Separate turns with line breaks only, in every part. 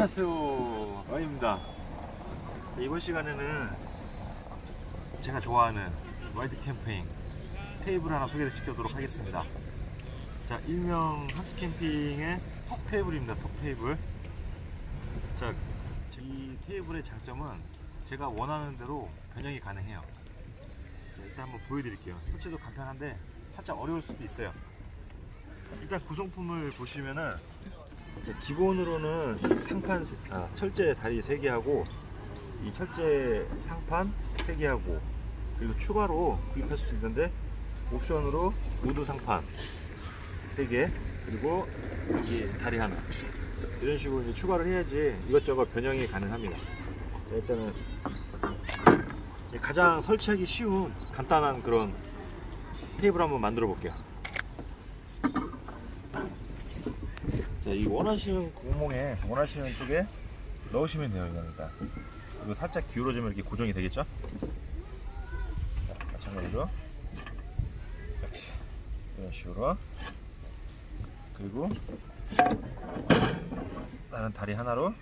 안녕하세요 와입니다. 이번 시간에는 제가 좋아하는 와이드 캠핑 테이블 하나 소개를 시켜도록 하겠습니다. 자 일명 한스 캠핑의 톡 테이블입니다 톡 테이블. 자이 테이블의 장점은 제가 원하는 대로 변형이 가능해요. 자, 일단 한번 보여드릴게요. 설치도 간편한데 살짝 어려울 수도 있어요. 일단 구성품을 보시면은 이제 기본으로는 이 상판 세- 아, 철제 다리 3개 하고 이 철제 상판 3개 하고 그리고 추가로 구입할 수 있는데 옵션으로 우드 상판 3개 그리고 여기 다리 하나. 이런 식으로 이제 추가를 해야지 이것저것 변형이 가능합니다. 자, 일단은 가장 설치하기 쉬운 간단한 그런 테이블 한번 만들어 볼게요 자, 이 원하시는 구멍에 원하시는 쪽에 넣으시면 돼요, 일단. 이거 살짝 기울어지면 이렇게 고정이 되겠죠? 자, 마찬가지로 이런 식으로 그리고 나는 다리 하나로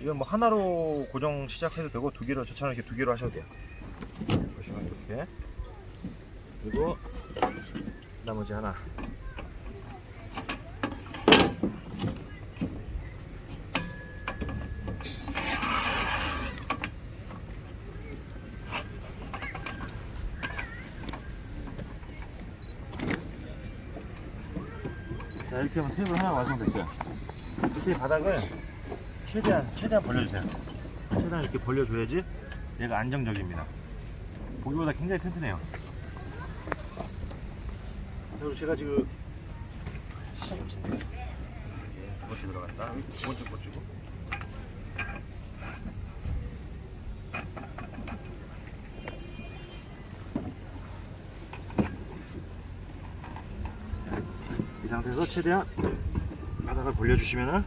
이건 뭐 하나로 고정 시작해도 되고 두 개로 저처럼 이렇게 두 개로 하셔도 돼요. 보시면 이렇게 그리고 나머지 하나 이렇게 하면 테이블 하나 완성됐어요 밑에 바닥을 최대한 최대한 벌려주세요 최대한 이렇게 벌려줘야지 얘가 안정적입니다 보기보다 굉장히 튼튼해요 그리고 제가 지금 두 번째 들어갔다 두 번째 꽂히고 상태에서 최대한 바닥을 벌려주시면은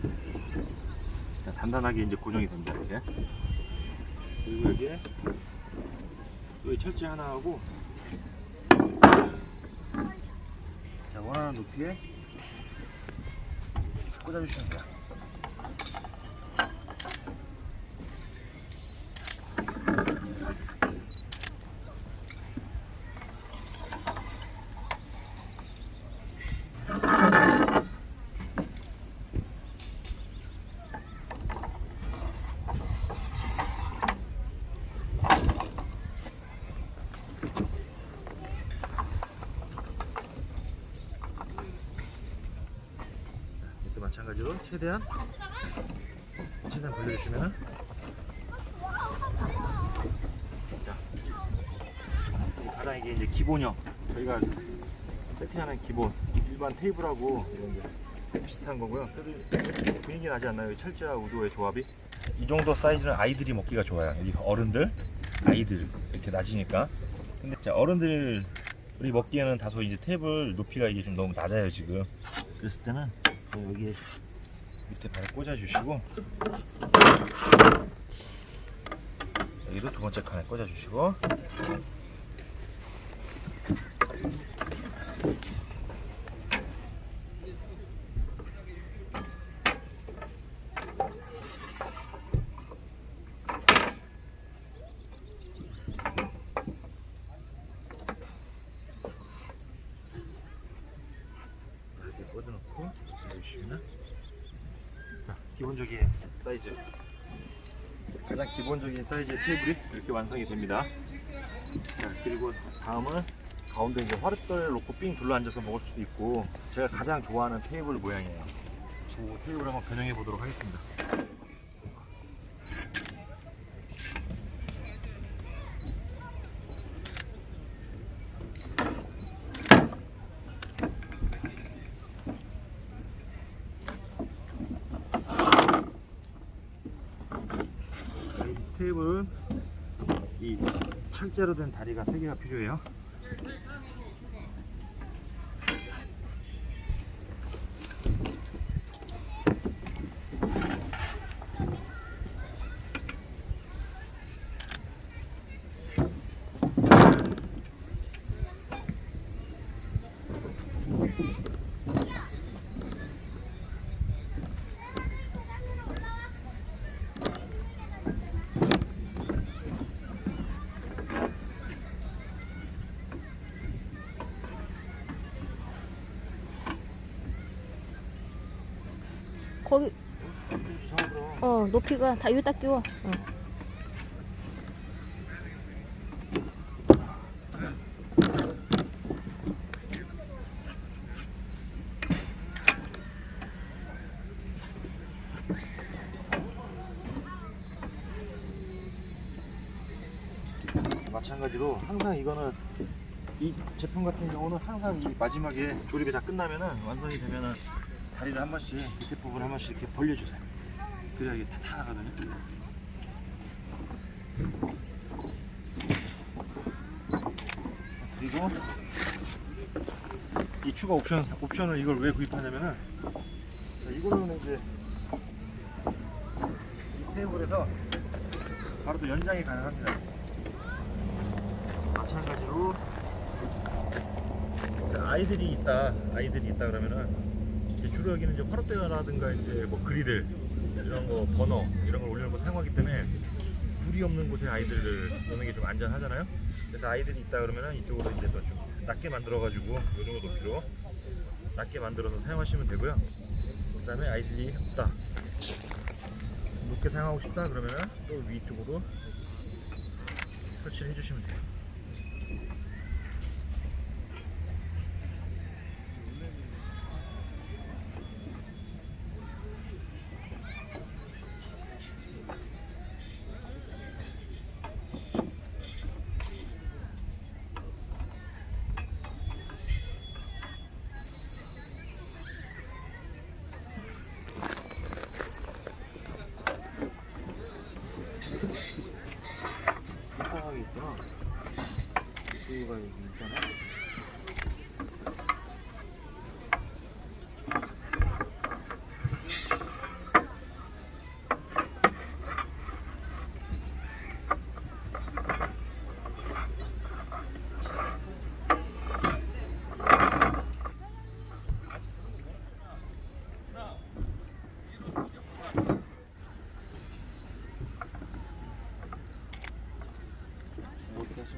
자, 단단하게 이제 고정이 됩니다 이렇게. 그리고 여기에 여기 철제 하나 하고 자 원하는 높이에 꽂아주시면 돼요 이것도 마찬가지로 최대한 최대한 벌려주시면은 자, 이 바닥 이게 이제 기본형 저희가 세팅하는 기본 일반 테이블하고 이런 게 비슷한 거고요. 그래도 좀 분위기 나지 않나요? 이 철제와 우드의 조합이 이 정도 사이즈는 아이들이 먹기가 좋아요. 여기 어른들, 아이들 이렇게 낮으니까. 근데 자, 어른들 우리 먹기에는 다소 이제 테이블 높이가 이게 좀 너무 낮아요 지금. 그랬을 때는 또 여기 밑에 바로 꽂아주시고. 여기도 두 번째 칸에 꽂아주시고 이렇게 꽂아놓고 해주시면 자, 기본적인 사이즈. 가장 기본적인 사이즈의 테이블이 이렇게 완성이 됩니다. 자, 그리고 다음은 가운데 이제 화롯돌을 놓고 삥 둘러 앉아서 먹을 수도 있고 제가 가장 좋아하는 테이블 모양이에요. 그 테이블 한번 변형해 보도록 하겠습니다 케이블은 이 철제로 된 다리가 3개가 필요해요.
거기
이상하더라.
어 높이가 다 여기다 끼워. 어.
마찬가지로 항상 이거는 이 제품 같은 경우는 항상 이 마지막에 조립이 다 끝나면은 완성이 되면은 다리를 한 번씩 밑에 부분 한 번씩 이렇게 벌려주세요. 그래야 이게 타타하거든요. 그리고 이 추가 옵션 옵션을 이걸 왜 구입하냐면은 자, 이거는 이제 이 테이블에서 바로 또 연장이 가능합니다. 마찬가지로 자, 아이들이 있다 아이들이 있다 그러면은 주로 여기는 이제 화롯대라든가 이제 뭐 그리들 이런 거 버너 이런 걸거 사용하기 때문에 불이 없는 곳에 아이들을 놓는 게 좀 안전하잖아요. 그래서 아이들이 있다 그러면은 이쪽으로 이제 또 좀 낮게 만들어 가지고 요 정도 높이로 낮게 만들어서 사용하시면 되고요. 그다음에 아이들이 없다 높게 사용하고 싶다 그러면은 또 위쪽으로 설치를 해주시면 돼요.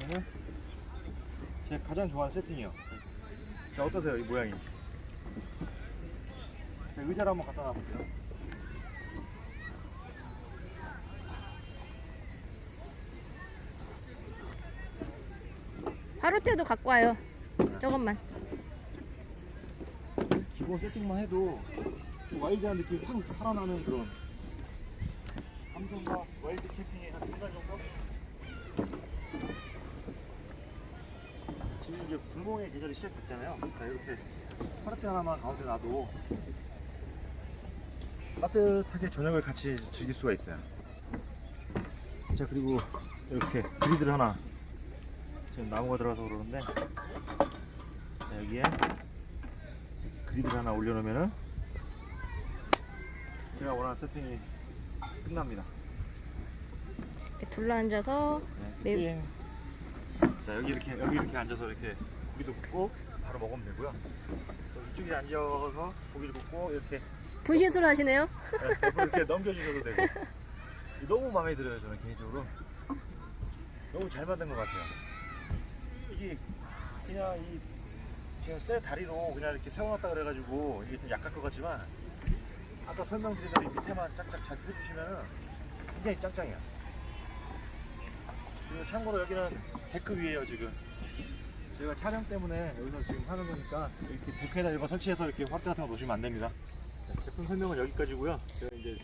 이렇게 하시면은 제가 가장 좋아하는 세팅이요. 자 어떠세요 이 모양이? 자, 의자를 한번 갖다 놔볼게요.
하루 때도 갖고 와요. 조금만.
기본 세팅만 해도 좀 와일드한 느낌이 확 살아나는 그런 감성과 와일드 캠핑의 한 중간 정도? 지금 이제 불몽의 계절이 시작됐잖아요. 자 이렇게 파르테 하나만 가운데 놔도 따뜻하게 저녁을 같이 즐길 수가 있어요. 자 그리고 이렇게 그리드를 하나 지금 나무가 들어가서 그러는데 자, 여기에 그리드를 하나 올려놓으면은 제가 원하는 세팅이 끝납니다.
이렇게 둘러앉아서
네.
네.
예. 자 여기 이렇게 여기 이렇게 앉아서 이렇게 고기도 굽고 바로 먹으면 되고요. 또 이쪽에 앉아서 고기를 굽고 이렇게
분신술 하시네요.
네, 옆으로 이렇게 넘겨주셔도 되고 너무 마음에 들어요 저는 개인적으로 너무 잘 만든 것 같아요. 이게 그냥 이 그냥 쇠 다리로 그냥 이렇게 세워놨다 그래가지고 이게 좀 약할 것 같지만 아까 설명드린 대로 이 밑에만 짝짝 잘 펴주시면 굉장히 짱짱해요. 그리고 참고로 여기는 데크 위에요 지금. 저희가 촬영 때문에 여기서 지금 하는 거니까 이렇게 데크에다 이거 설치해서 이렇게 화대 같은 거 놓으시면 안 됩니다. 네, 제품 설명은 여기까지고요. 제가 이제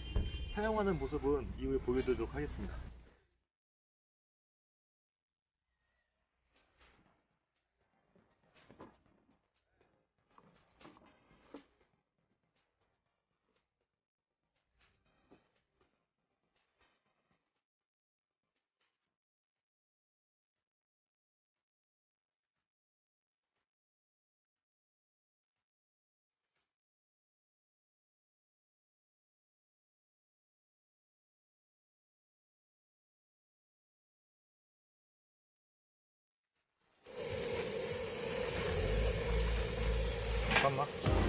사용하는 모습은 이후에 보여드리도록 하겠습니다. man macht.